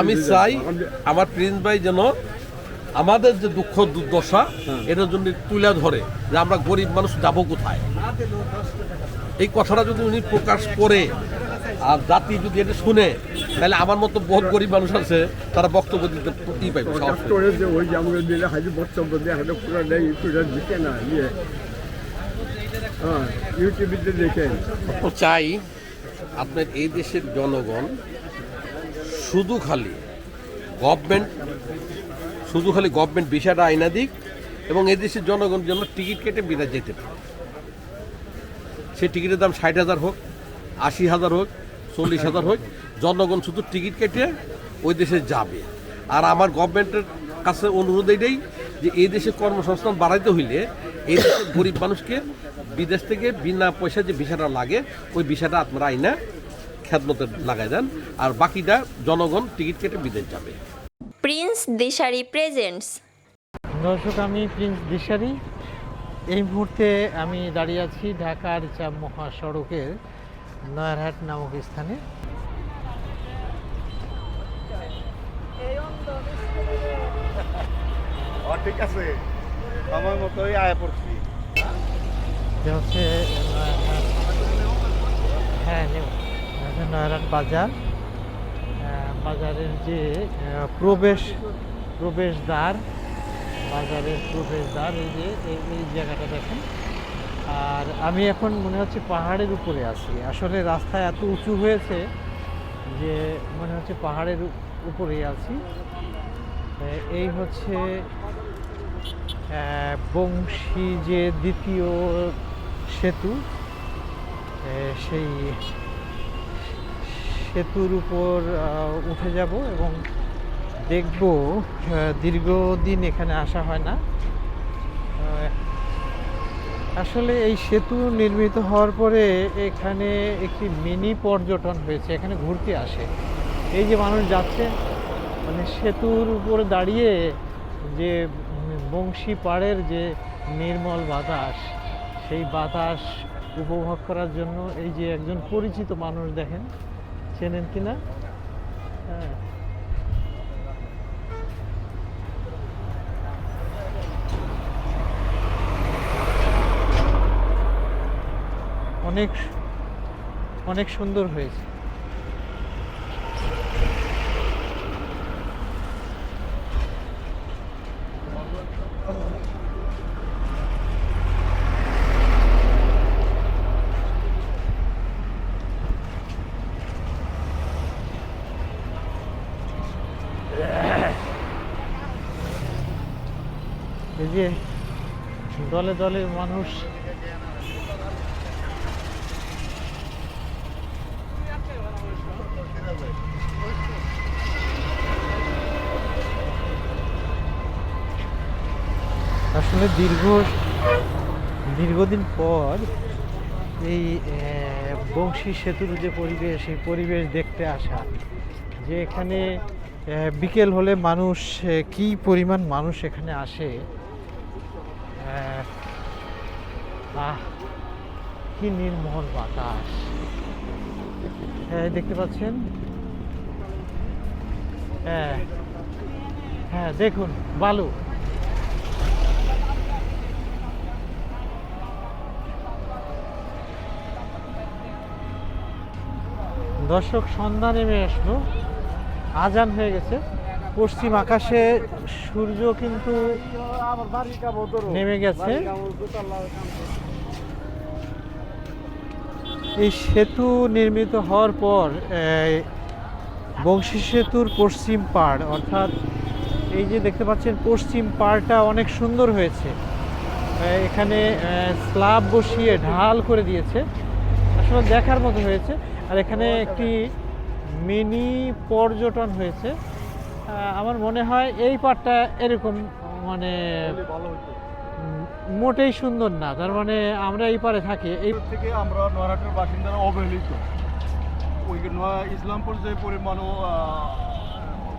আমি চাই আমার প্রিন্স ভাই যেন আমাদের যে দুঃখ দুর্দশা এটার জন্য তুলে ধরে যে আমরা গরিব মানুষ যাব কোথায়। এই কথাটা যদি উনি প্রকাশ করে আর জাতি যদি এটা শুনে তাহলে আমার মতো বহুত গরিব মানুষ আছে তারা বক্তব্য দিতে ই পাইবে বক্তব্য দিয়ে না ইয়ে। হ্যাঁ দেখেন চাই আপনার এই দেশের জনগণ শুধু খালি গভর্নমেন্ট শুধু খালি গভর্নমেন্ট বিষয়টা আইনা দিক এবং এই দেশের জনগণ যেন টিকিট কেটে বিরাট যেতে পারে। সে টিকিটের দাম ষাট হাজার হোক, আশি হাজার হোক, চল্লিশ হাজার হোক, জনগণ শুধু টিকিট কেটে ওই দেশে যাবে। আর আমার গভর্নমেন্টের কাছে অনুরোধ এটাই যে এই দেশে কর্মসংস্থান বাড়াইতে হইলে এই দেশের গরিব মানুষকে বিদেশ থেকে বিনা পয়সা যে ভিসাটা লাগে, ওই ভিসাটা আপনারা আইনা খ্যাতমতে লাগাই দেন আর বাকিটা জনগণ টিকিট কেটে বিদেশ যাবে। Prince Dishari presents. দর্শক আমি প্রিন্স দিশারি। এই মুহূর্তে আমি দাঁড়িয়ে আছি ঢাকার চাপ মহাসড়কের নয়ারহাট নামক স্থানে। ঠিক আছে। আমার মতোই আয় পড়ছি। হচ্ছে হ্যাঁ নেব নয়ারহাট বাজার বাজারের যে প্রবেশ, প্রবেশদ্বার, বাজারের প্রবেশদ্বার, এই যে, এই- জায়গাটা দেখেন। আর আমি এখন মনে হচ্ছে পাহাড়ের উপরে আছি। আসলে রাস্তা এত উঁচু হয়েছে যে মনে হচ্ছে পাহাড়ের উপ- উপরেই আছি। এই হচ্ছে বংশী যে দ্বিতীয় সেতু সেই সেতুর উপর উঠে যাব এবং দেখব দীর্ঘদিন এখানে আসা হয় না। আসলে এই সেতু নির্মিত হওয়ার পরে এখানে একটি মিনি পর্যটন হয়েছে, এখানে ঘুরতে আসে। এই যে মানুষ যাচ্ছে মানে সেতুর উপরে দাঁড়িয়ে যে বংশী পাড়ের যে নির্মল বাতাস, সেই বাতাস উপভোগ করার জন্য এই যে একজন পরিচিত মানুষ দেখেন চেনেন কি না? হ্যাঁ। অনেক অনেক সুন্দর হয়েছে। এই যে দলে দলে মানুষ। আসলে দীর্ঘ দীর্ঘদিন পর এই বংশী সেতুর যে পরিবেশ সেই পরিবেশ দেখতে আসা, যে এখানে বিকেল হলে মানুষ কি পরিমাণ মানুষ এখানে আসে কি নির্মল বাতাস। হ্যাঁ দেখতে পাচ্ছেন? হ্যাঁ হ্যাঁ দেখুন, বালু। দর্শক, সন্ধ্যা নেমে আসলো। আজান হয়ে গেছে। পশ্চিম আকাশে সূর্য কিন্তু নেমে গেছে। এই সেতু নির্মিত হওয়ার পর বংশী সেতুর পশ্চিম পাড়, অর্থাৎ এই যে দেখতে পাচ্ছেন, পশ্চিম পাড়টা অনেক সুন্দর হয়েছে। এখানে স্ল্যাব বসিয়ে ঢাল করে দিয়েছে। আসলে দেখার মতো হয়েছে। আর এখানে একটি মিনি পর্যটন হয়েছে। আমার মনে হয় এই পার্টটা এরকম মানে মোটেই সুন্দর না। তার মানে আমরা এই পারে থাকি। এই থেকে আমরা নয়ারহাটের বাসিন্দারা অবহেলিত। ওই ইসলামপুর যে পরিমাণও আহ,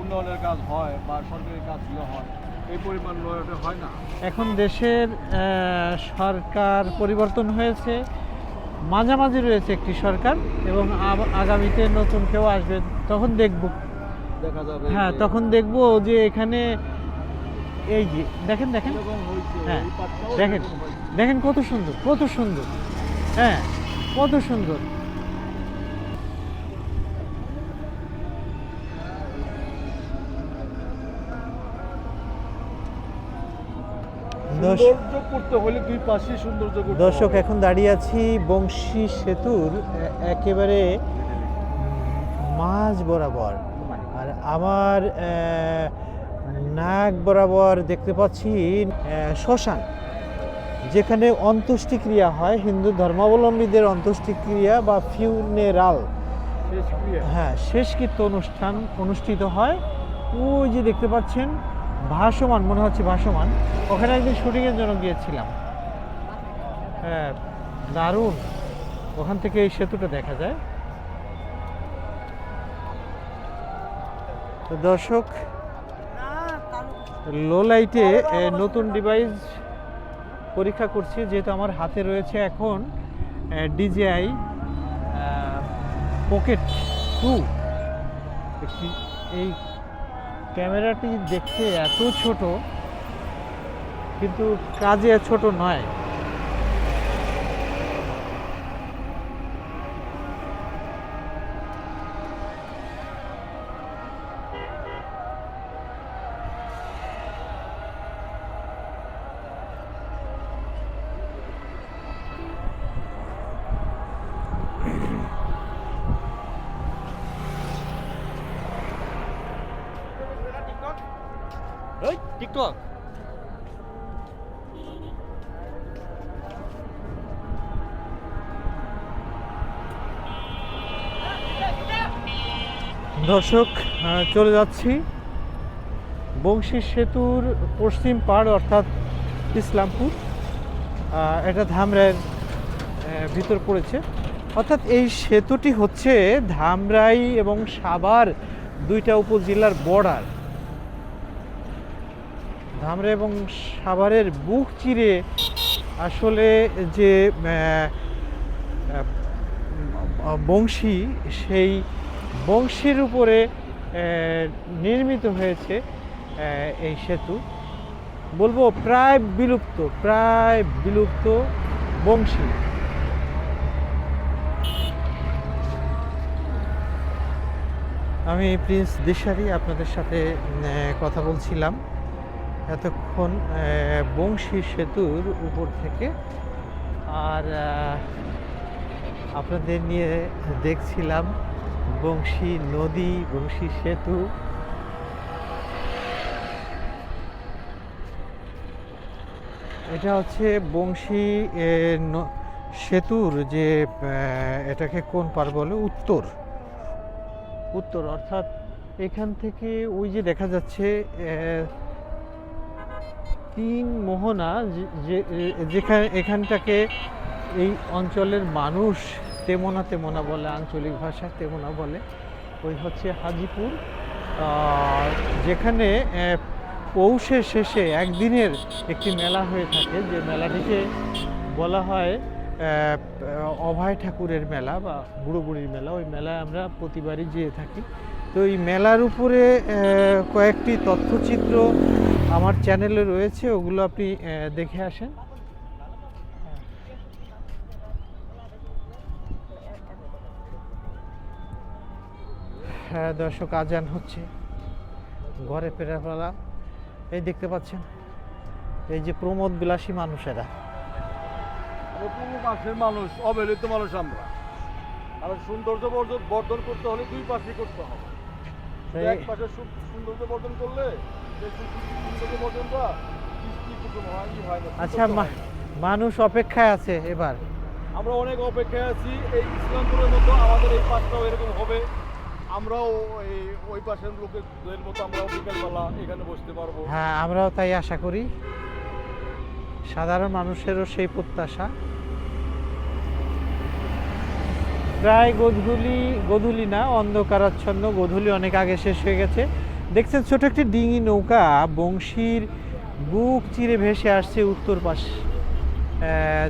উন্নয়নের কাজ হয় বা সরকারি কাজগুলো হয় এই পরিমাণ নয়ারহাটে হয় না। এখন দেশের সরকার পরিবর্তন হয়েছে। মাঝামাঝি রয়েছে একটি সরকার এবং আগামীতে নতুন কেউ আসবে তখন দেখব। হ্যাঁ তখন দেখব যে এখানে এই যে দেখেন দেখেন। হ্যাঁ দেখেন দেখেন কত সুন্দর কত সুন্দর। হ্যাঁ কত সুন্দর। দর্শ- সৌন্দর্য হলে দুই পাশে সৌন্দর্য দর্শক এখন দাঁড়িয়ে আছি বংশী সেতুর একেবারে মাঝ বরাবর। আর আমার নাক বরাবর দেখতে পাচ্ছি শ্মশান যেখানে অন্ত্যেষ্টিক্রিয়া হয় হিন্দু ধর্মাবলম্বীদের অন্ত্যেষ্টিক্রিয়া বা ফিউনেরাল। হ্যাঁ শেষকৃত্য অনুষ্ঠান অনুষ্ঠিত হয়। ওই যে দেখতে পাচ্ছেন ভাসমান মনে হচ্ছে ভাসমান। ওখানে একদিন শুটিংয়ের জন্য গিয়েছিলাম। হ্যাঁ দারুণ। ওখান থেকে এই সেতুটা দেখা যায়। দর্শক লো লাইটে নতুন ডিভাইস পরীক্ষা করছি, যেহেতু আমার হাতে রয়েছে এখন ডিজিআই পকেট টু একটি, এই ক্যামেরাটি দেখতে এত ছোট, কিন্তু কাজে ছোট নয়। দর্শক চলে যাচ্ছি বংশী সেতুর পশ্চিম পাড়, অর্থাৎ ইসলামপুর। এটা ধামরাইয়ের ভিতর পড়েছে। অর্থাৎ এই সেতুটি হচ্ছে ধামরাই এবং সাভার দুইটা উপজেলার বর্ডার ধামরাই এবং সাভারের বুক চিরে আসলে যে বংশী, সেই বংশীর উপরে নির্মিত হয়েছে এই সেতু। বলব প্রায় বিলুপ্ত প্রায় বিলুপ্ত বংশী। আমি প্রিন্স দিশারি আপনাদের সাথে কথা বলছিলাম। এতক্ষণ বংশী সেতুর উপর থেকে। আর আপনাদের নিয়ে দেখছিলাম বংশী নদী, বংশী সেতু। এটা হচ্ছে বংশী সেতুর যে এটাকে কোন পার বলে? উত্তর। উত্তর, অর্থাৎ এখান থেকে ওই যে দেখা যাচ্ছে তিন মোহনা যে- যেখানে, এখানটাকে এই অঞ্চলের মানুষ তেমনা তেমনা বলে, আঞ্চলিক ভাষায় তেমনা বলে। ওই হচ্ছে হাজিপুর। যেখানে পৌষের শেষে একদিনের একটি মেলা হয়ে থাকে, যে মেলাটিকে বলা হয় অভয় ঠাকুরের মেলা বা বুড়ো বুড়ির মেলা। ওই মেলায় আমরা প্রতিবারই যেয়ে থাকি। তো এই মেলার উপরে কয়েকটি তথ্যচিত্র আমার চ্যানেলে রয়েছে ওগুলো আপনি দেখে আসেন। হ্যাঁ দর্শক আজান হচ্ছে। ঘরে ফেরার এই দেখতে পাচ্ছেন এই যে প্রমোদ বিলাসী মানুষেরা। পাশের মানুষ অবহেলিত মানুষ আমরা। আর সৌন্দর্য বর্ধন বর্ধন করতে হলে দুই পাশে করতে হবে। এক পাশে সৌন্দর্য বর্ধন করলে আচ্ছা মা- মানুষ অপেক্ষায় আছে এবার। আমরা অনেক অপেক্ষায় আছি এই ইসলামপুরের মতো আমাদের এই পাশটাও এরকম হবে। আমরাও এই ওই পাশের লোকের মতো আমরাও বিকেলবেলা এখানে বসতে পারব। হ্যাঁ আমরাও তাই আশা করি। সাধারণ মানুষেরও সেই প্রত্যাশা। প্রায় গোধূলি গোধূলি না অন্ধকারাচ্ছন্ন গোধূলি অনেক আগে শেষ হয়ে গেছে। দেখছেন ছোট একটি ডিঙি নৌকা, বংশীর বুক চিরে ভেসে আসছে উত্তর পাশ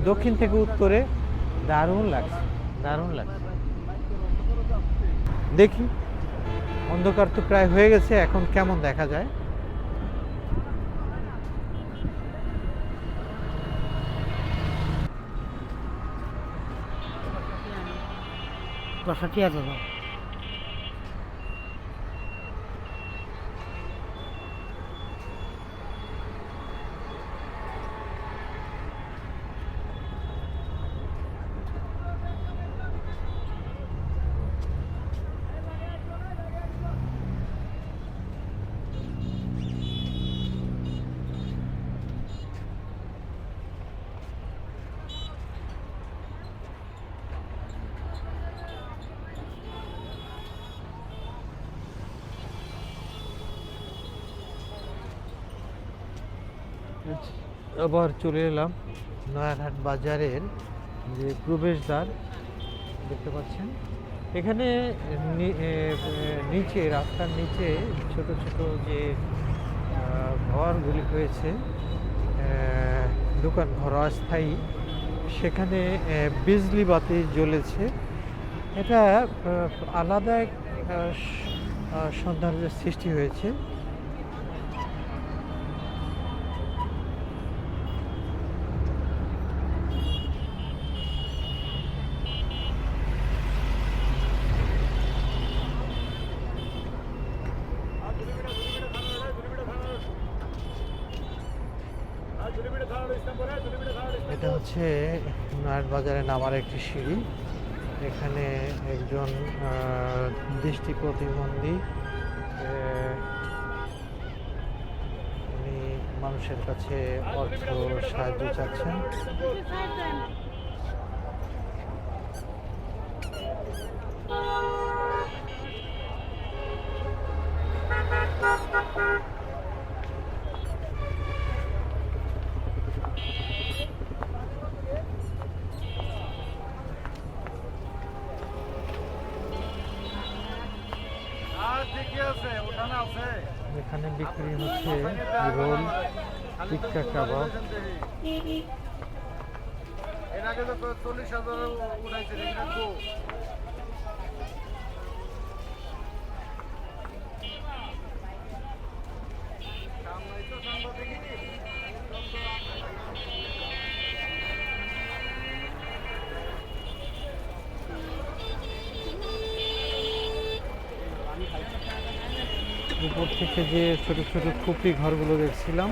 দক্ষিণ থেকে উত্তরে। দারুণ লাগছে দারুণ লাগছে। দেখি, অন্ধকার তো প্রায় হয়ে গেছে, এখন কেমন দেখা যায়? দশটি আছে তো আবার চলে এলাম নয়ারহাট বাজারের যে প্রবেশদ্বার, দেখতে পাচ্ছেন। এখানে নিচে, রাস্তার নিচে ছোট ছোট যে ঘরগুলি হয়েছে দোকান ঘর অস্থায়ী। সেখানে বিজলি বাতি জ্বলেছে। এটা আলাদা এক সৌন্দর্যের সৃষ্টি হয়েছে। এটা হচ্ছে নয়ন বাজারে নামার একটি সিঁড়ি। এখানে একজন দৃষ্টি প্রতিবন্ধী উনি মানুষের কাছে অর্থ সাহায্য চাচ্ছেন। বিক্রি হচ্ছে রোল টিক্কা কাবাব। এর আগে তো চল্লিশ হাজার উঠাইছে উপর থেকে যে ছোট ছোট খুপড়ি ঘরগুলো দেখছিলাম।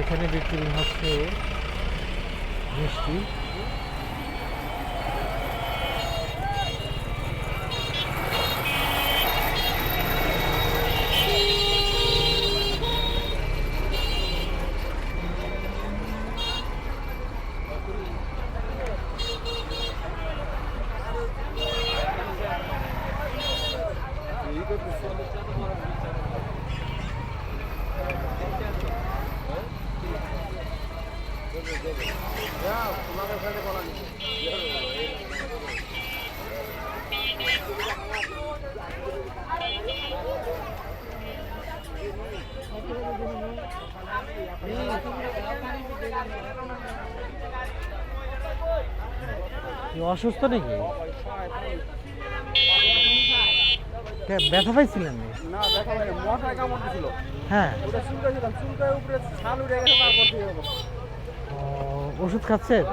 এখানে বিক্রি হচ্ছে মিষ্টি কি অসুস্থ নাকি? ব্যথা পাইছিলেন না দেখা মোটায় কামড় দিছিল হ্যাঁ। ওটা চুলকাইছিলাম চুলকায় উপরে ছাল উঠে গেছে তারপর ঠিক ওষুধ খাচ্ছেন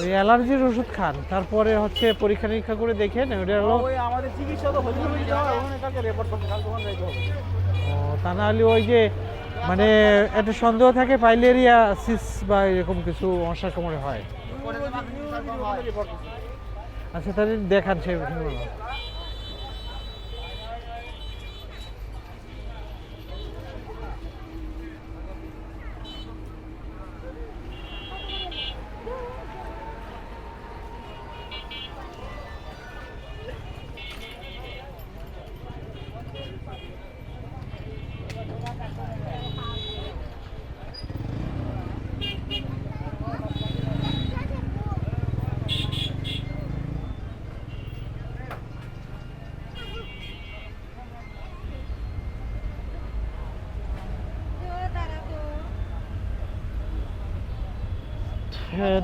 ওই অ্যালার্জির ওষুধ খান তারপরে হচ্ছে পরীক্ষা নিরীক্ষা করে দেখেন ওটা হলো আমাদের চিকিৎসা তো কালকে রেপোর্ট করতে যাইতে হবে। তা না হলে ওই যে মানে একটা সন্দেহ থাকে পাইলেরিয়া সিস বা এরকম কিছু কামড়ে হয়। আচ্ছা তাহলে দেখান সে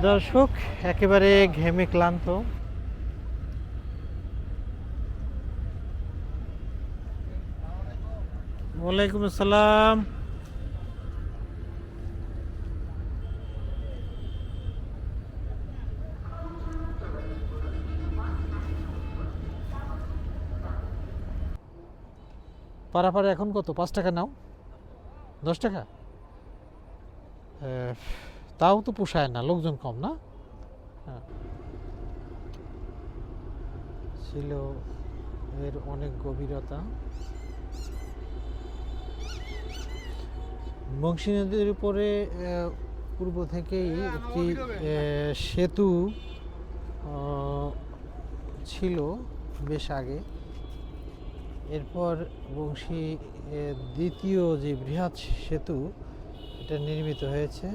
দর্শক একেবারে ঘেমে ক্লান্ত। ওয়ালাইকুম আসসালাম। পারাপারে এখন কত? পাঁচ টাকা নাও। দশ টাকা? তাও তো পোষায় না, লোকজন কম না? হ্যাঁ। ছিল এর অনেক গভীরতা। বংশী নদীর উপরে পূর্ব থেকেই একটি সেতু ছিল বেশ আগে। এরপর বংশী দ্বিতীয় যে বৃহৎ সেতু, এটা নির্মিত হয়েছে।